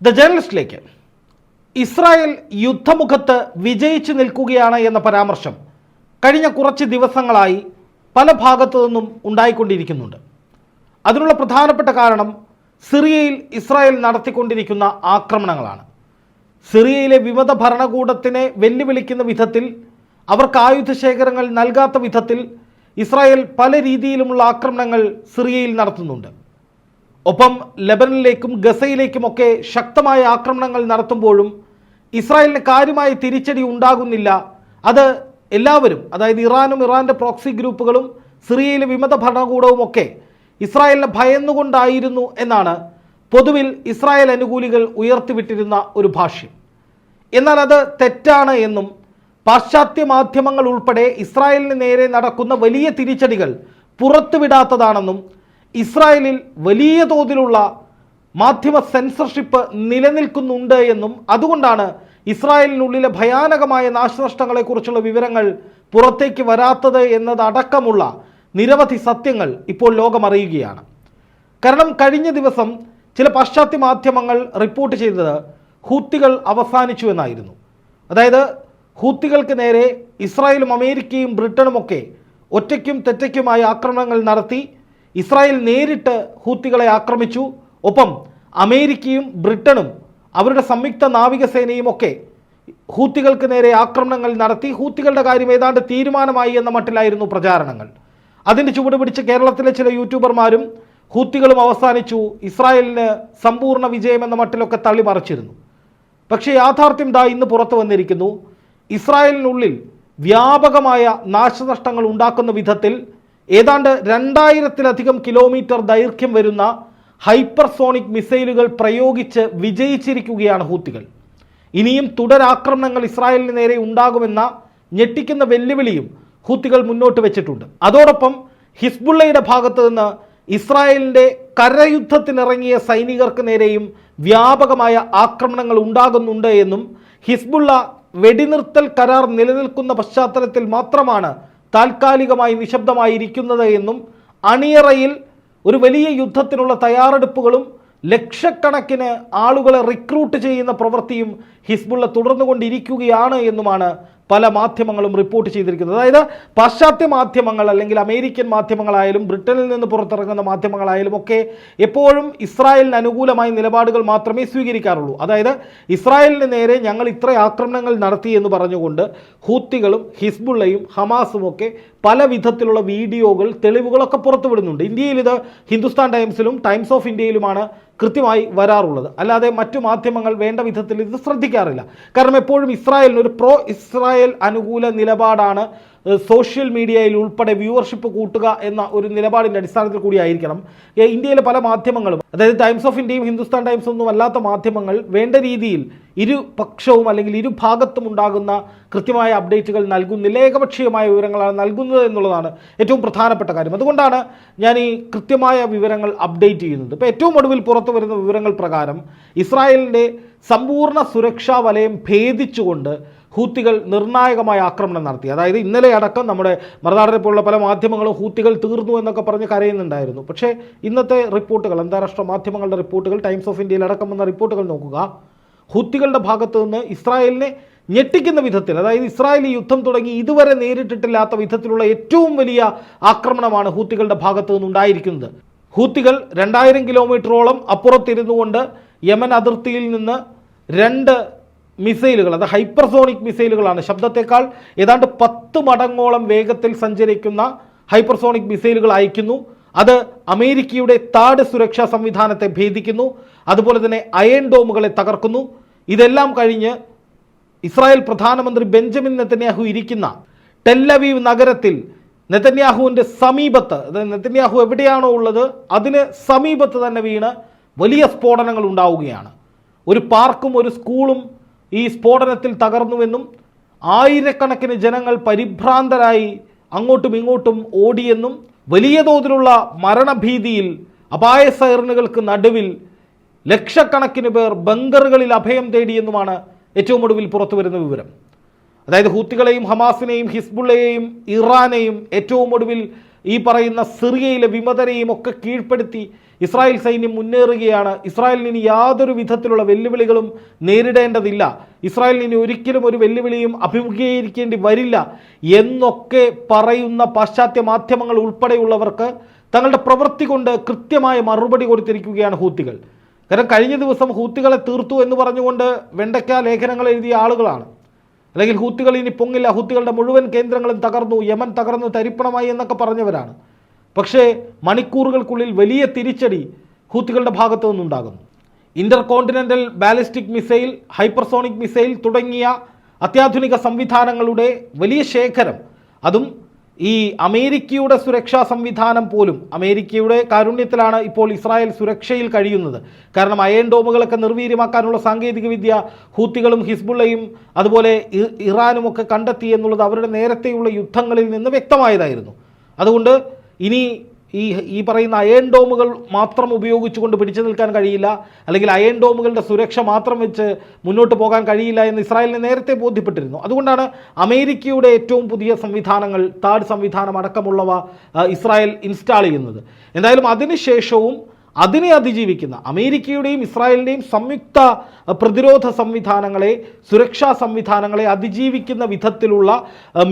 The ജേർണലിസ്റ്റിലേക്ക് Israel യുദ്ധമുഖത്ത് വിജയിച്ചു നിൽക്കുകയാണ് എന്ന പരാമർശം കഴിഞ്ഞ കുറച്ച് ദിവസങ്ങളായി പല ഭാഗത്തു നിന്നും ഉണ്ടായിക്കൊണ്ടിരിക്കുന്നുണ്ട്. അതിനുള്ള പ്രധാനപ്പെട്ട കാരണം സിറിയയിൽ ഇസ്രായേൽ നടത്തിക്കൊണ്ടിരിക്കുന്ന ആക്രമണങ്ങളാണ്. സിറിയയിലെ വിമത ഭരണകൂടത്തിനെ വെല്ലുവിളിക്കുന്ന വിധത്തിൽ അവർക്ക് ആയുധ ശേഖരങ്ങൾ നൽകാത്ത വിധത്തിൽ ഇസ്രായേൽ പല രീതിയിലുമുള്ള ആക്രമണങ്ങൾ സിറിയയിൽ നടത്തുന്നുണ്ട്. ഒപ്പം ലെബനനിലേക്കും ഗസയിലേക്കുമൊക്കെ ശക്തമായ ആക്രമണങ്ങൾ നടത്തുമ്പോഴും ഇസ്രായേലിന് കാര്യമായ തിരിച്ചടി ഉണ്ടാകുന്നില്ല. അത് എല്ലാവരും അതായത് ഇറാനും ഇറാന്റെ പ്രോക്സി ഗ്രൂപ്പുകളും സിറിയയിലെ വിമത ഭരണകൂടവും ഒക്കെ ഇസ്രായേലിനെ ഭയന്നുകൊണ്ടായിരുന്നു എന്നാണ് പൊതുവിൽ ഇസ്രായേൽ അനുകൂലികൾ ഉയർത്തിവിട്ടിരുന്ന ഒരു ഭാഷ്യം. എന്നാൽ അത് തെറ്റാണ് എന്നും പാശ്ചാത്യ മാധ്യമങ്ങൾ ഉൾപ്പെടെ ഇസ്രായേലിന് നേരെ നടക്കുന്ന വലിയ തിരിച്ചടികൾ പുറത്തുവിടാത്തതാണെന്നും ഇസ്രായേലിൽ വലിയ തോതിലുള്ള മാധ്യമ സെൻസർഷിപ്പ് നിലനിൽക്കുന്നുണ്ട് എന്നും അതുകൊണ്ടാണ് ഇസ്രായേലിനുള്ളിലെ ഭയാനകമായ നാശനഷ്ടങ്ങളെക്കുറിച്ചുള്ള വിവരങ്ങൾ പുറത്തേക്ക് വരാത്തത് എന്നതടക്കമുള്ള നിരവധി സത്യങ്ങൾ ഇപ്പോൾ ലോകമറിയുകയാണ്. കാരണം കഴിഞ്ഞ ദിവസം ചില പാശ്ചാത്യ മാധ്യമങ്ങൾ റിപ്പോർട്ട് ചെയ്തത് ഹൂത്തികൾ അവസാനിച്ചു എന്നായിരുന്നു. അതായത് ഹൂത്തികൾക്ക് നേരെ ഇസ്രായേലും അമേരിക്കയും ബ്രിട്ടനുമൊക്കെ ഒറ്റയ്ക്കും തെറ്റയ്ക്കുമായി ആക്രമണങ്ങൾ നടത്തി ഇസ്രായേൽ നേരിട്ട് ഹൂത്തികളെ ആക്രമിച്ചു. ഒപ്പം അമേരിക്കയും ബ്രിട്ടനും അവരുടെ സംയുക്ത നാവികസേനയും ഒക്കെ ഹൂത്തികൾക്ക് നേരെ ആക്രമണങ്ങൾ നടത്തി. ഹൂത്തികളുടെ കാര്യം ഏതാണ്ട് തീരുമാനമായി എന്ന മട്ടിലായിരുന്നു പ്രചാരണങ്ങൾ. അതിന്റെ ചുവട് പിടിച്ച് കേരളത്തിലെ ചില യൂട്യൂബർമാരും ഹൂത്തികളും അവസാനിച്ചു. ഇസ്രായേലിന് സമ്പൂർണ വിജയം എന്ന മട്ടിലൊക്കെ തള്ളിമറിച്ചിരുന്നു പക്ഷേ യാഥാർത്ഥ്യം ദാ ഇന്ന് പുറത്തു വന്നിരിക്കുന്നു. ഇസ്രായേലിനുള്ളിൽ വ്യാപകമായ നാശനഷ്ടങ്ങൾ ഉണ്ടാക്കുന്ന വിധത്തിൽ ഏതാണ്ട് രണ്ടായിരത്തിലധികം കിലോമീറ്റർ ദൈർഘ്യം വരുന്ന ഹൈപ്പർസോണിക് മിസൈലുകൾ പ്രയോഗിച്ച് വിജയിച്ചിരിക്കുകയാണ് ഹൂത്തികൾ. ഇനിയും തുടരാക്രമണങ്ങൾ ഇസ്രായേലിന് നേരെ ഉണ്ടാകുമെന്ന ഞെട്ടിക്കുന്ന വെല്ലുവിളിയും ഹൂത്തികൾ മുന്നോട്ട് വെച്ചിട്ടുണ്ട്. അതോടൊപ്പം ഹിസ്ബുള്ളയുടെ ഭാഗത്തു നിന്ന് ഇസ്രായേലിന്റെ കരയുദ്ധത്തിനിറങ്ങിയ സൈനികർക്ക് നേരെയും വ്യാപകമായ ആക്രമണങ്ങൾ ഉണ്ടാകുന്നുണ്ട് എന്നും ഹിസ്ബുള്ള വെടിനിർത്തൽ കരാർ നിലനിൽക്കുന്ന പശ്ചാത്തലത്തിൽ മാത്രമാണ് താൽക്കാലികമായി നിശബ്ദമായിരിക്കുന്നത് എന്നും അണിയറയിൽ ഒരു വലിയ യുദ്ധത്തിനുള്ള തയ്യാറെടുപ്പുകളും ലക്ഷക്കണക്കിന് ആളുകളെ റിക്രൂട്ട് ചെയ്യുന്ന പ്രവൃത്തിയും ഹിസ്ബുള്ള തുടർന്നുകൊണ്ടിരിക്കുകയാണ് എന്നുമാണ് പല മാധ്യമങ്ങളും റിപ്പോർട്ട് ചെയ്തിരിക്കുന്നത്. അതായത് പാശ്ചാത്യ മാധ്യമങ്ങൾ അല്ലെങ്കിൽ അമേരിക്കൻ മാധ്യമങ്ങളായാലും ബ്രിട്ടനിൽ നിന്ന് പുറത്തിറങ്ങുന്ന മാധ്യമങ്ങളായാലും ഒക്കെ എപ്പോഴും ഇസ്രായേലിന് അനുകൂലമായ നിലപാടുകൾ മാത്രമേ സ്വീകരിക്കാറുള്ളൂ. അതായത് ഇസ്രായേലിന് നേരെ ഞങ്ങൾ ഇത്ര ആക്രമണങ്ങൾ നടത്തി എന്ന് പറഞ്ഞുകൊണ്ട് ഹൂത്തികളും ഹിസ്ബുള്ളയും ഹമാസും ഒക്കെ പല വിധത്തിലുള്ള വീഡിയോകൾ തെളിവുകളൊക്കെ പുറത്തുവിടുന്നുണ്ട്. ഇന്ത്യയിൽ ഇത് ഹിന്ദുസ്ഥാൻ ടൈംസിലും ടൈംസ് ഓഫ് ഇന്ത്യയിലുമാണ് കൃത്യമായി വരാറുള്ളത്. അല്ലാതെ മറ്റു മാധ്യമങ്ങൾ വേണ്ട വിധത്തിൽ ഇത് ശ്രദ്ധിക്കാറില്ല. കാരണം എപ്പോഴും ഇസ്രായേലിന് ഒരു പ്രോ ഇസ്രായേൽ അനുകൂല നിലപാടാണ് സോഷ്യൽ മീഡിയയിൽ ഉൾപ്പെടെ വ്യൂവർഷിപ്പ് കൂട്ടുക എന്ന ഒരു നിലപാടിന്റെ അടിസ്ഥാനത്തിൽ കൂടിയായിരിക്കണം. ഇന്ത്യയിലെ പല മാധ്യമങ്ങളും അതായത് ടൈംസ് ഓഫ് ഇന്ത്യയും ഹിന്ദുസ്ഥാൻ ടൈംസ് ഒന്നും അല്ലാത്ത മാധ്യമങ്ങൾ വേണ്ട രീതിയിൽ ഇരുപക്ഷവും അല്ലെങ്കിൽ ഇരു ഭാഗത്തും ഉണ്ടാകുന്ന കൃത്യമായ അപ്ഡേറ്റുകൾ നൽകുന്നില്ല ഏകപക്ഷീയമായ വിവരങ്ങളാണ് നൽകുന്നത് എന്നുള്ളതാണ് ഏറ്റവും പ്രധാനപ്പെട്ട കാര്യം. അതുകൊണ്ടാണ് ഞാൻ ഈ കൃത്യമായ വിവരങ്ങൾ അപ്ഡേറ്റ് ചെയ്യുന്നത്. ഇപ്പോൾ ഏറ്റവും ഒടുവിൽ പുറത്തു വരുന്ന വിവരങ്ങൾ പ്രകാരം ഇസ്രായേലിന്റെ സമ്പൂർണ സുരക്ഷാ വലയം ഭേദിച്ചുകൊണ്ട് ഹൂത്തികൾ നിർണായകമായ ആക്രമണം നടത്തി. അതായത് ഇന്നലെ അടക്കം നമ്മുടെ മറുനാടിനെ പോലുള്ള പല മാധ്യമങ്ങളും ഹൂത്തികൾ തീർന്നു എന്നൊക്കെ പറഞ്ഞ് കരയുന്നുണ്ടായിരുന്നു. പക്ഷേ ഇന്നത്തെ റിപ്പോർട്ടുകൾ അന്താരാഷ്ട്ര മാധ്യമങ്ങളുടെ റിപ്പോർട്ടുകൾ ടൈംസ് ഓഫ് ഇന്ത്യയിൽ അടക്കം വന്ന റിപ്പോർട്ടുകൾ നോക്കുക. ഹൂത്തികളുടെ ഭാഗത്ത് നിന്ന് ഇസ്രായേലിനെ ഞെട്ടിക്കുന്ന വിധത്തിൽ അതായത് ഇസ്രായേൽ യുദ്ധം തുടങ്ങി ഇതുവരെ നേരിട്ടിട്ടില്ലാത്ത വിധത്തിലുള്ള ഏറ്റവും വലിയ ആക്രമണമാണ് ഹൂത്തികളുടെ ഭാഗത്ത് നിന്നുണ്ടായിരിക്കുന്നത് ഹൂത്തികൾ രണ്ടായിരം കിലോമീറ്ററോളം അപ്പുറത്തിരുന്നു കൊണ്ട് യമൻ അതിർത്തിയിൽ നിന്ന് രണ്ട് മിസൈലുകൾ അത് ഹൈപ്പർസോണിക് മിസൈലുകളാണ്. ശബ്ദത്തെക്കാൾ ഏതാണ്ട് പത്ത് മടങ്ങോളം വേഗത്തിൽ സഞ്ചരിക്കുന്ന ഹൈപ്പർസോണിക് മിസൈലുകൾ അയക്കുന്നു അത് അമേരിക്കയുടെ താട് സുരക്ഷാ സംവിധാനത്തെ ഭേദിക്കുന്നു. അതുപോലെ തന്നെ അയൺ ഡോമുകളെ തകർക്കുന്നു. ഇതെല്ലാം കഴിഞ്ഞ് ഇസ്രായേൽ പ്രധാനമന്ത്രി ബെഞ്ചമിൻ നെത്തന്യാഹു ഇരിക്കുന്ന ടെല്ലവീവ് നഗരത്തിൽ നെതന്യാഹുവിന്റെ സമീപത്ത് അതായത് നെതന്യാഹു എവിടെയാണോ ഉള്ളത് അതിന് സമീപത്ത് തന്നെ വീണ് വലിയ സ്ഫോടനങ്ങൾ ഉണ്ടാവുകയാണ്. ഒരു പാർക്കും ഒരു സ്കൂളും ഈ സ്ഫോടനത്തിൽ തകർന്നുവെന്നും ആയിരക്കണക്കിന് ജനങ്ങൾ പരിഭ്രാന്തരായി അങ്ങോട്ടും ഇങ്ങോട്ടും ഓടിയെന്നും വലിയ തോതിലുള്ള മരണഭീതിയിൽ അപായ സൈറനുകൾക്ക് നടുവിൽ ലക്ഷക്കണക്കിന് പേർ ബങ്കറുകളിൽ അഭയം തേടിയെന്നുമാണ് ഏറ്റവും ഒടുവിൽ പുറത്തു വരുന്ന വിവരം. അതായത് ഹൂത്തികളെയും ഹമാസിനെയും ഹിസ്ബുള്ളയെയും ഇറാനെയും ഏറ്റവും ഒടുവിൽ ഈ പറയുന്ന സിറിയയിലെ വിമതരെയും ഒക്കെ കീഴ്പ്പെടുത്തി ഇസ്രായേൽ സൈന്യം മുന്നേറുകയാണ്. ഇസ്രായേലിന് ഇനി യാതൊരു വിധത്തിലുള്ള വെല്ലുവിളികളും നേരിടേണ്ടതില്ല. ഇസ്രായേലിന് ഒരിക്കലും ഒരു വെല്ലുവിളിയും അഭിമുഖീകരിക്കേണ്ടി വരില്ല എന്നൊക്കെ പറയുന്ന പാശ്ചാത്യ മാധ്യമങ്ങൾ ഉൾപ്പെടെയുള്ളവർക്ക് തങ്ങളുടെ പ്രവൃത്തി കൊണ്ട് കൃത്യമായ മറുപടി കൊടുത്തിരിക്കുകയാണ് ഹൂത്തികൾ. കാരണം കഴിഞ്ഞ ദിവസം ഹൂത്തികളെ തീർത്തു എന്ന് പറഞ്ഞുകൊണ്ട് വെണ്ടയ്ക്ക ലേഖനങ്ങൾ എഴുതിയ ആളുകളാണ്. അല്ലെങ്കിൽ ഹൂത്തികൾ ഇനി പൊങ്ങില്ല. ഹൂത്തികളുടെ മുഴുവൻ കേന്ദ്രങ്ങളും തകർന്നു. യമൻ തകർന്നു തരിപ്പണമായി എന്നൊക്കെ പറഞ്ഞവരാണ്. പക്ഷേ മണിക്കൂറുകൾക്കുള്ളിൽ വലിയ തിരിച്ചടി ഹൂത്തികളുടെ ഭാഗത്തു നിന്നുണ്ടാകുന്നു. Intercontinental ballistic missile hypersonic missile തുടങ്ങിയ അത്യാധുനിക സംവിധാനങ്ങളുടെ വലിയ ശേഖരം. അതും ഈ അമേരിക്കയുടെ സുരക്ഷാ സംവിധാനം പോലും അമേരിക്കയുടെ കാരുണ്യത്തിലാണ് ഇപ്പോൾ ഇസ്രായേൽ സുരക്ഷയിൽ കഴിയുന്നത്. കാരണം അയൺ ഡോമുകളൊക്കെ നിർവീര്യമാക്കാനുള്ള സാങ്കേതികവിദ്യ ഹൂത്തികളും ഹിസ്ബുള്ളയും അതുപോലെ ഇറാനും ഒക്കെ കണ്ടെത്തി എന്നുള്ളത് അവരുടെ നേരത്തെയുള്ള യുദ്ധങ്ങളിൽ നിന്ന് വ്യക്തമായതായിരുന്നു. അതുകൊണ്ട് ഇനി ഈ ഈ പറയുന്ന അയൺ ഡോമുകൾ മാത്രം ഉപയോഗിച്ചുകൊണ്ട് പിടിച്ചു നിൽക്കാൻ കഴിയില്ല. അല്ലെങ്കിൽ അയൺ ഡോമുകളുടെ സുരക്ഷ മാത്രം വെച്ച് മുന്നോട്ട് പോകാൻ കഴിയില്ല എന്ന് ഇസ്രായേലിനെ നേരത്തെ ബോധ്യപ്പെട്ടിരുന്നു. അതുകൊണ്ടാണ് അമേരിക്കയുടെ ഏറ്റവും പുതിയ സംവിധാനങ്ങൾ താഡ് സംവിധാനം അടക്കമുള്ളവ ഇസ്രായേൽ ഇൻസ്റ്റാൾ ചെയ്യുന്നത്. എന്തായാലും അതിനുശേഷവും അതിനെ അതിജീവിക്കുന്ന അമേരിക്കയുടെയും ഇസ്രായേലിന്റെയും സംയുക്ത പ്രതിരോധ സംവിധാനങ്ങളെ സുരക്ഷാ സംവിധാനങ്ങളെ അതിജീവിക്കുന്ന വിധത്തിലുള്ള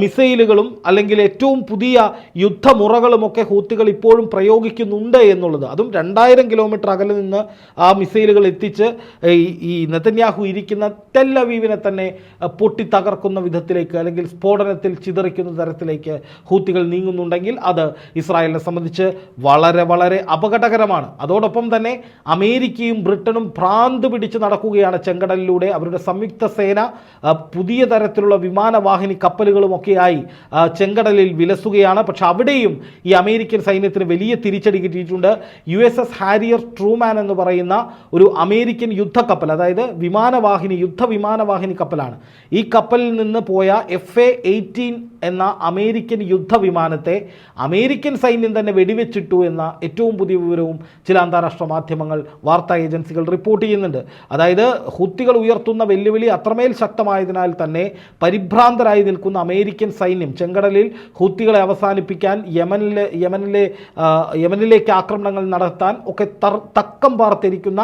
മിസൈലുകളും അല്ലെങ്കിൽ ഏറ്റവും പുതിയ യുദ്ധമുറകളുമൊക്കെ ഹൂത്തികൾ ഇപ്പോഴും പ്രയോഗിക്കുന്നുണ്ട് എന്നുള്ളത്. അതും രണ്ടായിരം കിലോമീറ്റർ അകലെ നിന്ന് ആ മിസൈലുകൾ എത്തിച്ച് ഈ നെതന്യാഹു ഇരിക്കുന്ന തെല്ലവീവിനെ തന്നെ പൊട്ടി തകർക്കുന്ന വിധത്തിലേക്ക് അല്ലെങ്കിൽ സ്ഫോടനത്തിൽ ചിതറിക്കുന്ന തരത്തിലേക്ക് ഹൂത്തികൾ നീങ്ങുന്നുണ്ടെങ്കിൽ അത് ഇസ്രായേലിനെ സംബന്ധിച്ച് വളരെ വളരെ അപകടകരമാണ്. അതോടൊപ്പം തന്നെ അമേരിക്കയും ബ്രിട്ടനും ഭ്രാന്ത് പിടിച്ച് നടക്കുകയാണ് ചെങ്കടലിലൂടെ. അവരുടെ സംയുക്ത സേന പുതിയ തരത്തിലുള്ള വിമാനവാഹിനി കപ്പലുകളുമൊക്കെയായി ചെങ്കടലിൽ വിലസുകയാണ്. പക്ഷെ അവിടെയും ഈ അമേരിക്കൻ സൈന്യത്തിന് വലിയ തിരിച്ചടി കിട്ടിയിട്ടുണ്ട്. U S S Harrier Truman എന്ന് പറയുന്ന ഒരു അമേരിക്കൻ യുദ്ധക്കപ്പൽ അതായത് വിമാനവാഹിനി യുദ്ധ വിമാനവാഹിനി കപ്പലാണ്. ഈ കപ്പലിൽ നിന്ന് പോയ എഫ് എ എയ്റ്റീൻ എന്ന അമേരിക്കൻ യുദ്ധ വിമാനത്തെ അമേരിക്കൻ സൈന്യം തന്നെ വെടിവെച്ചിട്ടു എന്ന ഏറ്റവും പുതിയ വിവരവും ചില അന്താരാഷ്ട്ര മാധ്യമങ്ങൾ വാർത്താ ഏജൻസികൾ റിപ്പോർട്ട് ചെയ്യുന്നുണ്ട്. അതായത് ഹുത്തികൾ ഉയർത്തുന്ന വെല്ലുവിളി അത്രമേൽ ശക്തമായതിനാൽ തന്നെ പരിഭ്രാന്തരായി നിൽക്കുന്ന അമേരിക്കൻ സൈന്യം ചെങ്കടലിൽ ഹുത്തികളെ അവസാനിപ്പിക്കാൻ യമനിലെ യമനിലെ യമനിലേക്ക് ആക്രമണങ്ങൾ നടത്താൻ ഒക്കെ തക്കം പാർത്തിരിക്കുന്ന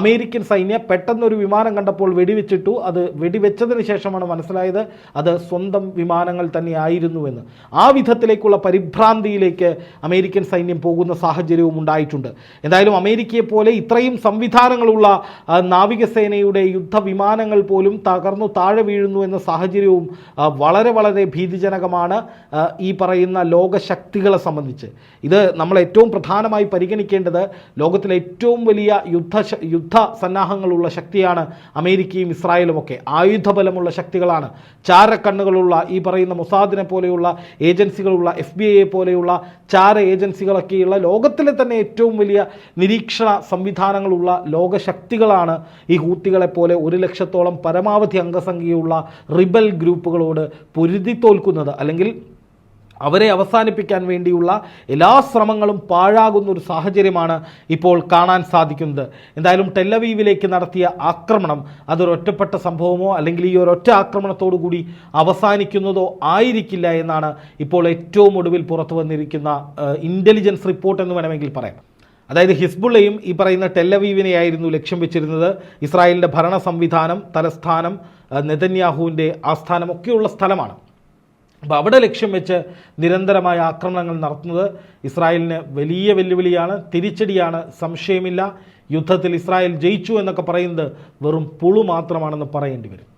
അമേരിക്കൻ സൈന്യം പെട്ടെന്നൊരു വിമാനം കണ്ടപ്പോൾ വെടിവെച്ചിട്ടു. അത് വെടിവെച്ചതിന് ശേഷമാണ് മനസ്സിലായത് അത് സ്വന്തം വിമാനങ്ങൾ തന്നെയായിരുന്നുവെന്ന് ആ വിധത്തിലേക്കുള്ള പരിഭ്രാന്തിയിലേക്ക് അമേരിക്കൻ സൈന്യം പോകുന്ന സാഹചര്യവും ഉണ്ടായിട്ടുണ്ട്. എന്തായാലും അമേരിക്കയെ പോലെ ഇത്രയും സംവിധാനങ്ങളുള്ള നാവികസേനയുടെ യുദ്ധവിമാനങ്ങൾ പോലും തകർന്നു താഴെ വീഴുന്നു എന്ന സാഹചര്യവും വളരെ വളരെ ഭീതിജനകമാണ് ഈ പറയുന്ന ലോകശക്തികളെ സംബന്ധിച്ച്. ഇത് നമ്മൾ ഏറ്റവും പ്രധാനമായി പരിഗണിക്കേണ്ടത് ലോകത്തിലെ ഏറ്റവും വലിയ യുദ്ധ യുദ്ധ സന്നാഹങ്ങളുള്ള ശക്തിയാണ് അമേരിക്കയും ഇസ്രായേലും ഒക്കെ. ആയുധബലമുള്ള ശക്തികളാണ്. ചാരക്കണ്ണുകളുള്ള ഈ പറയുന്ന മൊസാദിനെ പോലെയുള്ള ഏജൻസികളുള്ള എഫ് ബി ഐയെ പോലെയുള്ള ചാര ഏജൻസികളൊക്കെയുള്ള ലോകത്തിലെ തന്നെ ഏറ്റവും വലിയ നിരീക്ഷണ സംവിധാനങ്ങളുള്ള ലോകശക്തികളാണ് ഈ ഹൂത്തികളെ പോലെ ഒരു ലക്ഷത്തോളം പരമാവധി അംഗസംഖ്യയുള്ള റിബൽ ഗ്രൂപ്പുകളോട് പൊരുതി തോൽക്കുന്നത് അല്ലെങ്കിൽ അവരെ അവസാനിപ്പിക്കാൻ വേണ്ടിയുള്ള എല്ലാ ശ്രമങ്ങളും പാഴാകുന്ന ഒരു സാഹചര്യമാണ് ഇപ്പോൾ കാണാൻ സാധിക്കുന്നത്. എന്തായാലും ടെല്ലവീവിലേക്ക് നടത്തിയ ആക്രമണം അതൊരൊറ്റപ്പെട്ട സംഭവമോ അല്ലെങ്കിൽ ഈ ഒരൊറ്റ ആക്രമണത്തോടു കൂടി അവസാനിക്കുന്നതോ ആയിരിക്കില്ല എന്നാണ് ഇപ്പോൾ ഏറ്റവും ഒടുവിൽ പുറത്തു വന്നിരിക്കുന്ന ഇന്റലിജൻസ് റിപ്പോർട്ട് എന്ന് വേണമെങ്കിൽ പറയാം. അതായത് ഹിസ്ബുള്ളയും ഈ പറയുന്ന ടെല്ലവീവിനെയായിരുന്നു ലക്ഷ്യം വെച്ചിരുന്നത്. ഇസ്രായേലിന്റെ ഭരണ സംവിധാനം തലസ്ഥാനം നെതന്യാഹുവിന്റെ ആസ്ഥാനം ഒക്കെയുള്ള സ്ഥലമാണ്. അപ്പോൾ അവിടെ ലക്ഷ്യം വെച്ച് നിരന്തരമായ ആക്രമണങ്ങൾ നടത്തുന്നത് ഇസ്രായേലിന് വലിയ വെല്ലുവിളിയാണ്. തിരിച്ചടിയാണ് സംശയമില്ല. യുദ്ധത്തിൽ ഇസ്രായേൽ ജയിച്ചു എന്നൊക്കെ പറയുന്നത് വെറും പുളു മാത്രമാണെന്ന് പറയേണ്ടി വരും.